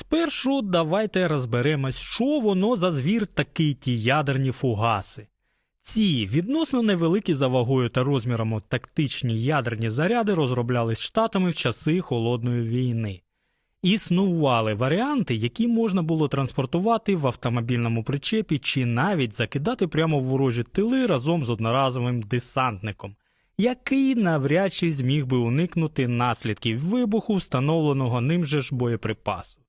Спершу давайте розберемось, що воно за звір такий ті ядерні фугаси. Ці відносно невеликі за вагою та розмірами тактичні ядерні заряди розроблялись штатами в часи Холодної війни. Існували варіанти, які можна було транспортувати в автомобільному причепі чи навіть закидати прямо в ворожі тили разом з одноразовим десантником, який навряд чи зміг би уникнути наслідків вибуху, встановленого ним же ж боєприпасу.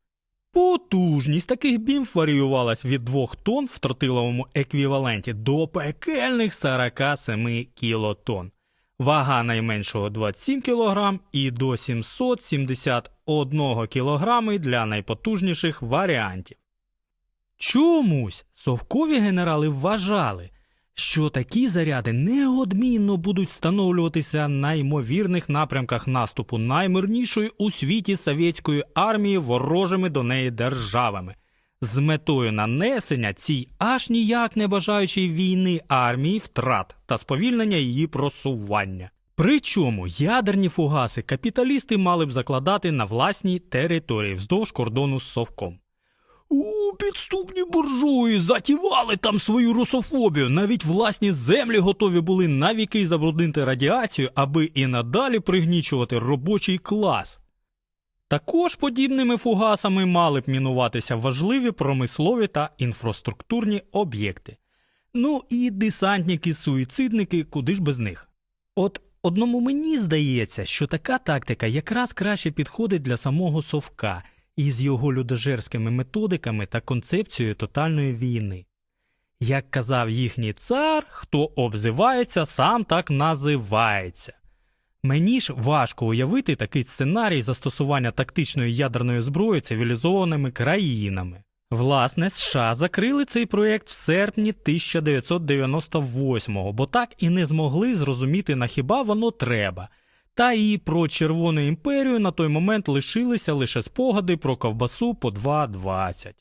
Потужність таких бімб варіювалась від 2 тонн в тротиловому еквіваленті до пекельних 47 кілотон. Вага найменшого 27 кг і до 771 кг для найпотужніших варіантів. Чомусь совкові генерали вважали, що такі заряди неодмінно будуть встановлюватися на ймовірних напрямках наступу наймирнішої у світі совєтської армії ворожими до неї державами з метою нанесення цій аж ніяк не бажаючій війни армії втрат та сповільнення її просування. Причому ядерні фугаси капіталісти мали б закладати на власній території вздовж кордону з совком. У підступні буржуї затівали там свою русофобію. Навіть власні землі готові були навіки забруднити радіацію, аби і надалі пригнічувати робочий клас. Також подібними фугасами мали б мінуватися важливі промислові та інфраструктурні об'єкти. Ну і десантники-суїцидники, куди ж без них. От одному мені здається, що така тактика якраз краще підходить для самого Совка із його людожерськими методиками та концепцією тотальної війни. Як казав їхній цар, хто обзивається, сам так називається. Мені ж важко уявити такий сценарій застосування тактичної ядерної зброї цивілізованими країнами. Власне, США закрили цей проєкт в серпні 1998-го, бо так і не змогли зрозуміти, на хіба воно треба. Та і про Червону імперію на той момент лишилися лише спогади про ковбасу по 2.20.